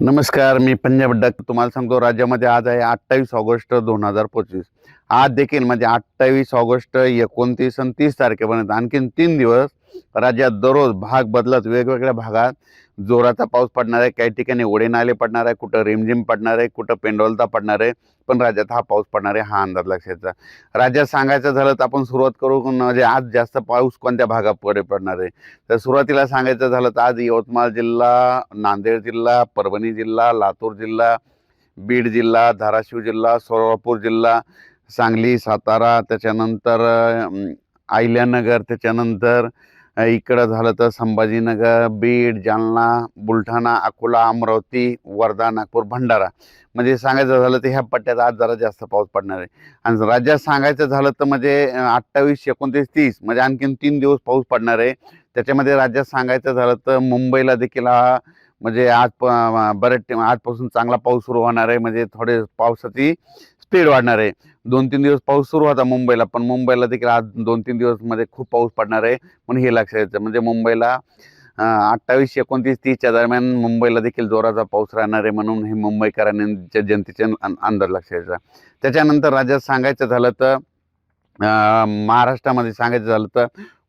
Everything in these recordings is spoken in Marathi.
नमस्कार मी पंजाब डक. तुम्हाला सांगतो राज्यामध्ये आज आहे अठ्ठावीस ऑगस्ट दोन हजार पंचवीस. आज देखील म्हणजे अठ्ठावीस ऑगस्ट एकोणतीस आणि तीस तारखेपर्यंत आणखीन तीन दिवस राज्यात दररोज भाग बदलत वेगवेगळ्या भागात जोराचा पाऊस पडणार आहे काही ठिकाणी ओढे नाले पडणार आहे कुठं रिमझिम पडणार आहे कुठं पेंडोलता पडणार आहे पण राज्यात हा पाऊस पडणार आहे हा अंदाज लक्षात राज्यात सांगायचं झालं तर आपण सुरुवात करू म्हणजे आज जास्त पाऊस कोणत्या भागाकडे पडणार आहे? तर सुरुवातीला सांगायचं झालं तर आज यवतमाळ जिल्हा नांदेड जिल्हा परभणी जिल्हा लातूर जिल्हा बीड जिल्हा धाराशिव जिल्हा सोलापूर जिल्हा सांगली सातारा त्याच्यानंतर अहिल्यानगर त्याच्यानंतर इकडं झालं तर संभाजीनगर बीड जालना बुलढाणा अकोला अमरावती वर्धा नागपूर भंडारा. म्हणजे सांगायचं झालं तर ह्या पट्ट्यात आज जरा जास्त पाऊस पडणार आहे. आणि राज्यात सांगायचं झालं तर म्हणजे अठ्ठावीस एकोणतीस तीस म्हणजे आणखीन तीन दिवस पाऊस पडणार आहे. त्याच्यामध्ये राज्यात सांगायचं झालं तर मुंबईला देखील हा म्हणजे आज प- बऱ्याच आजपासून चांगला पाऊस सुरू होणार आहे. म्हणजे थोडे पावसाची स्पीड वाढणार आहे. दोन तीन दिवस पाऊस सुरू होता मुंबईला पण मुंबईला देखील आज दोन तीन दिवसमध्ये खूप पाऊस पडणार आहे म्हणून हे लक्षात यायचं म्हणजे मुंबईला अठ्ठावीस एकोणतीस तीसच्या दरम्यान मुंबईला देखील जोराचा पाऊस राहणार आहे म्हणून हे मुंबईकरांच्या जनतेचे अंदाज लक्षात यायचा त्याच्यानंतर राज्यात सांगायचं झालं तर महाराष्ट्रामध्ये सांगायचं झालं तर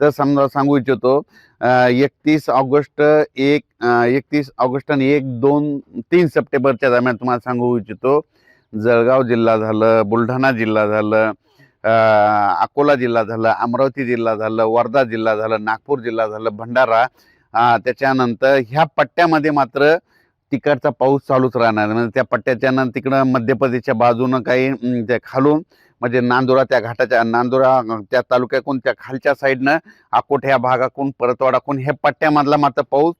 तर समजा सांगू इच्छितो. एकतीस ऑगस्ट एक एकतीस ऑगस्ट आणि एक दोन तीन सप्टेंबरच्या दरम्यान तुम्हाला सांगू इच्छितो. जळगाव जिल्हा झालं बुलढाणा जिल्हा झालं अकोला जिल्हा झालं अमरावती जिल्हा झालं वर्धा जिल्हा झालं नागपूर जिल्हा झालं भंडारा त्याच्यानंतर ह्या पट्ट्यामध्ये मात्र तिकडचा पाऊस चालूच राहणार. म्हणजे त्या पट्ट्याच्या तिकडं मध्य प्रदेशच्या बाजूनं काही त्या खालून म्हणजे नांदुरा त्या घाटाच्या नांदुरा त्या तालुक्याकडून त्या खालच्या साईडनं अकोट ह्या भागाकडून परतवाडाकडून हे पट्ट्यामधला मात्र पाऊस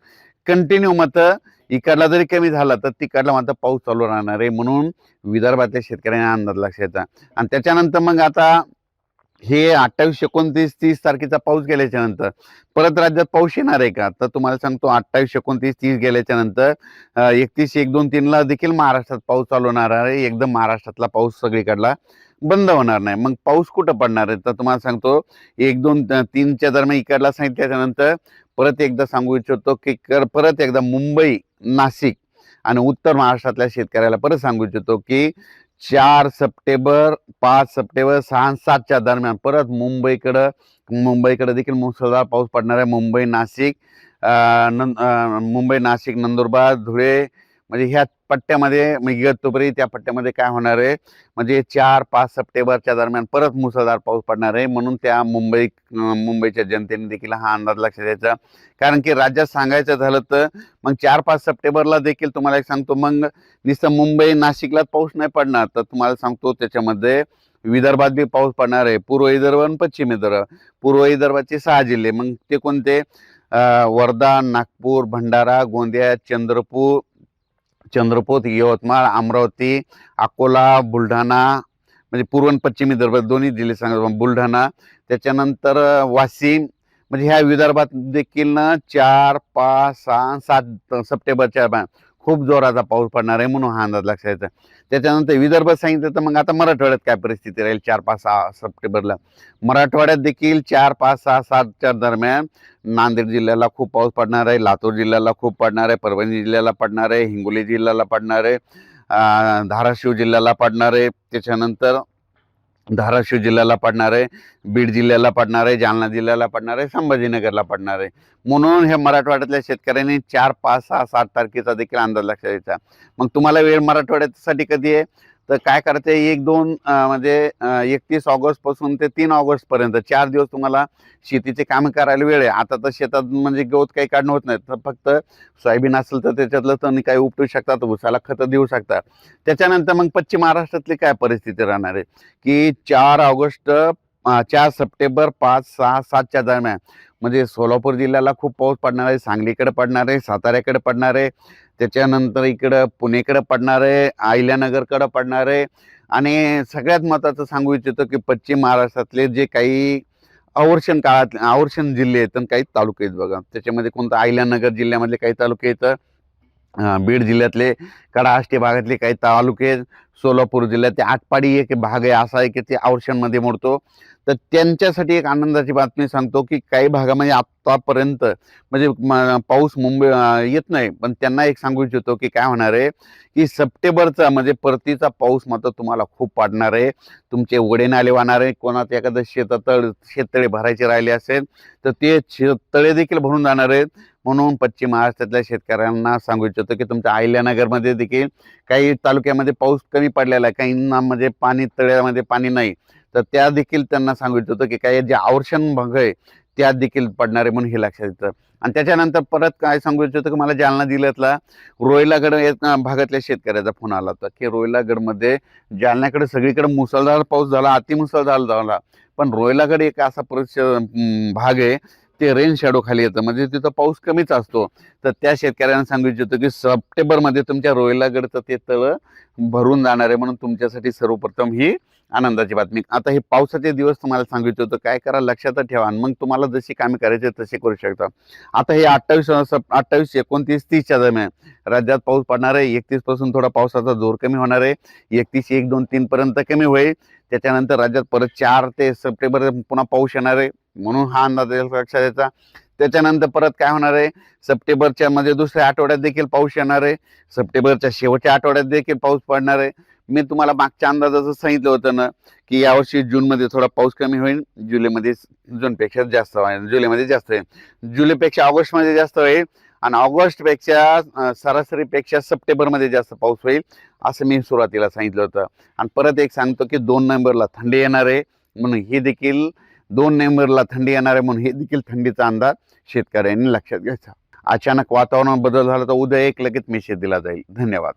कंटिन्यू मात्र इकडला जरी कमी झाला तर तिकडला मात्र पाऊस चालू राहणार आहे म्हणून विदर्भातल्या शेतकऱ्यांना अंदाज लक्षात आणि त्याच्यानंतर मग आता हे अठ्ठावीस एकोणतीस तीस तारखेचा पाऊस गेल्याच्यानंतर परत राज्यात पाऊस येणार आहे का? तर तुम्हाला सांगतो अठ्ठावीस एकोणतीस तीस गेल्याच्यानंतर एकतीस एक दोन तीनला देखील महाराष्ट्रात पाऊस चालू होणार आहे. एकदम महाराष्ट्रातला पाऊस सगळीकडला बंद होणार नाही. मग पाऊस कुठं पडणार आहे? तर तुम्हाला सांगतो एक दोन तीनच्या दरम्यान इकडला सांगितल्याच्यानंतर परत एकदा सांगू इच्छितो की कर परत एकदा मुंबई नाशिक आणि उत्तर महाराष्ट्रातल्या शेतकऱ्याला परत सांगू इच्छितो की चार सप्टेंबर पाच सप्टेंबर सहा सातच्या दरम्यान परत मुंबईकडं मुंबईकडे देखील मुसळधार पाऊस पडणार आहे. मुंबई नाशिक अं, नं- मुंबई नाशिक नंदुरबार धुळे म्हणजे ह्या पट्ट्यामध्ये म्हणजे इगतपुरी त्या पट्ट्यामध्ये काय होणार आहे? म्हणजे चार पाच सप्टेंबरच्या दरम्यान परत मुसळधार पाऊस पडणार आहे. म्हणून त्या मुंबई मुंबईच्या जनतेने देखील हा अंदाज लक्षात द्यायचा कारण की राज्यात सांगायचं झालं तर मग चार पाच सप्टेंबरला देखील तुम्हाला एक सांगतो मग नुसतं मुंबई नाशिकलाच पाऊस नाही पडणार. तर तुम्हाला सांगतो त्याच्यामध्ये विदर्भात बी पाऊस पडणार आहे. पूर्व विदर्भ आणि पश्चिम विदर्भ. पूर्व विदर्भाचे सहा जिल्हे. मग ते कोणते? वर्धा नागपूर भंडारा गोंदिया चंद्रपूर चंद्रपूर यवतमाळ अमरावती अकोला बुलढाणा म्हणजे पूर्व आणि पश्चिम विदर्भात दोन्ही जिल्हे सांगा बुलढाणा त्याच्यानंतर वाशिम म्हणजे ह्या विदर्भात देखील ना चार पाच सहा सात सप्टेंबरच्या खूप जोराचा पाऊस पडणार आहे म्हणून हा अंदाज लक्षात येतो त्याच्यानंतर विदर्भ सांगितलं तर मग आता मराठवाड्यात काय परिस्थिती राहील? चार पाच सहा सप्टेंबरला. मराठवाड्यात देखील चार पाच सहा सातच्या दरम्यान नांदेड जिल्ह्याला खूप पाऊस पडणार आहे लातूर जिल्ह्याला खूप पडणार आहे परभणी जिल्ह्याला पडणार आहे हिंगोली जिल्ह्याला पडणार आहे धाराशिव जिल्ह्याला पडणार आहे. त्याच्यानंतर धाराशिव जिल्ह्याला पडणार आहे बीड जिल्ह्याला पडणार आहे जालना जिल्ह्याला पडणार आहे संभाजीनगरला पडणार आहे. म्हणून हे मराठवाड्यातल्या शेतकऱ्यांनी चार पाच सहा सात तारखेचा देखील अंदाज लक्षात द्यायचा मग तुम्हाला वेळ मराठवाड्यासाठी कधी आहे? तर काय करायचं एक दोन म्हणजे एकतीस ऑगस्टपासून ते तीन ऑगस्ट पर्यंत चार दिवस तुम्हाला शेतीचे काम करायला वेळ आहे. आता तर शेतात म्हणजे गवत काही काढणं होत नाही. तर फक्त सोयाबीन असेल तर त्याच्यातलं तण काही उपटू शकतात उसाला खतं देऊ शकतात. त्याच्यानंतर मग पश्चिम महाराष्ट्रातली काय परिस्थिती राहणार आहे? की चार ऑगस्ट चार सप्टेंबर पाच सहा सातच्या दरम्यान म्हणजे सोलापूर जिल्ह्याला खूप पाऊस पडणार आहे सांगलीकडे पडणार आहे साताऱ्याकडे पडणार आहे त्याच्यानंतर इकडं पुणेकडं पडणार आहे अहिल्यानगरकडं पडणार आहे आणि सगळ्यात महत्त्वाचं सांगू इच्छितो की पश्चिम महाराष्ट्रातले जे काही आवर्षण काळात आवर्षण जिल्हे आहेत आणि काही तालुके आहेत बघा. त्याच्यामध्ये कोणतं अहिल्यानगर जिल्ह्यामधले काही तालुके आहेत बीड जिल्ह्यातले कडाष्टी भागातले काही तालुके आहेत सोलापूर जिल्ह्यात. ते आटपाडी एक भाग आहे. असा आहे की ते अवर्षणमध्ये मोडतो. तर त्यांच्यासाठी एक आनंदाची बातमी सांगतो की काही भागामध्ये आत्तापर्यंत म्हणजे पाऊस मुंबई येत नाही. पण त्यांना एक सांगू इच्छितो की काय होणार आहे की सप्टेंबरचा म्हणजे परतीचा पाऊस मात्र तुम्हाला खूप पडणार आहे. तुमचे वडे नाले वाहणार आहे. कोणात एखादं शेततळ शेततळे भरायचे राहिले असेल तर ते शेततळे देखील भरून जाणार आहेत. म्हणून पश्चिम महाराष्ट्रातल्या शेतकऱ्यांना सांगू इच्छितो की तुमच्या अहिल्यानगरमध्ये देखील काही तालुक्यामध्ये पाऊस कमी पडलेला आहे. काहींना म्हणजे पाणी तळ्यामध्ये पाणी नाही. तर त्या देखील त्यांना सांगू इच्छितो की काही जे आवर्षण भाग आहे त्यात देखील पडणारे म्हणून हे लक्षात येतं. आणि त्याच्यानंतर परत काय सांगू इच्छितो की मला जालना जिल्ह्यातला रोहिलागड या भागातल्या शेतकऱ्याचा फोन आला होता की रोहिलागडमध्ये जालन्याकडे सगळीकडे मुसळधार पाऊस झाला अतिमुसळधार झाला. पण रोहिलागड एक असा परिस भाग आहे ते रेन शॅडो खाली येतं. म्हणजे तिथं पाऊस कमीच असतो. तर त्या शेतकऱ्यांना सांगू इच्छितो की सप्टेंबरमध्ये तुमच्या रोहिलागडचं ते तळं भरून जाणार आहे म्हणून तुमच्यासाठी सर्वप्रथम ही आनंदाची बातमी. आता हे पावसाचे दिवस तुम्हाला सांगू इच्छितो. काय करा लक्षात ठेवा. आणि मग तुम्हाला जशी कामे करायची तसे करू शकता. आता हे अठ्ठावीस अठ्ठावीस एकोणतीस तीसच्या दरम्यान राज्यात पाऊस पडणार आहे. एकतीसपासून थोडा पावसाचा जोर कमी होणार आहे. एकतीस एक दोन तीनपर्यंत कमी होईल. त्याच्यानंतर राज्यात परत चार ते सप्टेंबर पुन्हा पाऊस येणार आहे. म्हणून हा अंदाज लक्षात यायचा त्याच्यानंतर परत काय होणार आहे? सप्टेंबरच्या मध्ये दुसऱ्या आठवड्यात देखील पाऊस येणार आहे. सप्टेंबरच्या शेवटच्या आठवड्यात देखील पाऊस पडणार आहे. मी तुम्हाला मागच्या अंदाजाचं सांगितलं होतं ना की यावर्षी जूनमध्ये थोडा पाऊस कमी होईल जुलैमध्ये जूनपेक्षा जास्त होईल जुलैमध्ये जास्त होईल. जुलैपेक्षा ऑगस्टमध्ये जास्त होईल आणि ऑगस्टपेक्षा सरासरीपेक्षा सप्टेंबरमध्ये जास्त पाऊस होईल असं मी सुरुवातीला सांगितलं होतं. आणि परत एक सांगतो की दोन नोव्हेंबरला थंडी येणार आहे म्हणून हे देखील दोन नोव्हेंबरला थंडी येणार आहे म्हणून हे देखील थंडीचा अंदाज शेतकऱ्यांनी लक्षात घ्यायचा. अचानक वातावरण बदल झाला तर उद्या एक लगेच मेसेज दिला जाईल. धन्यवाद.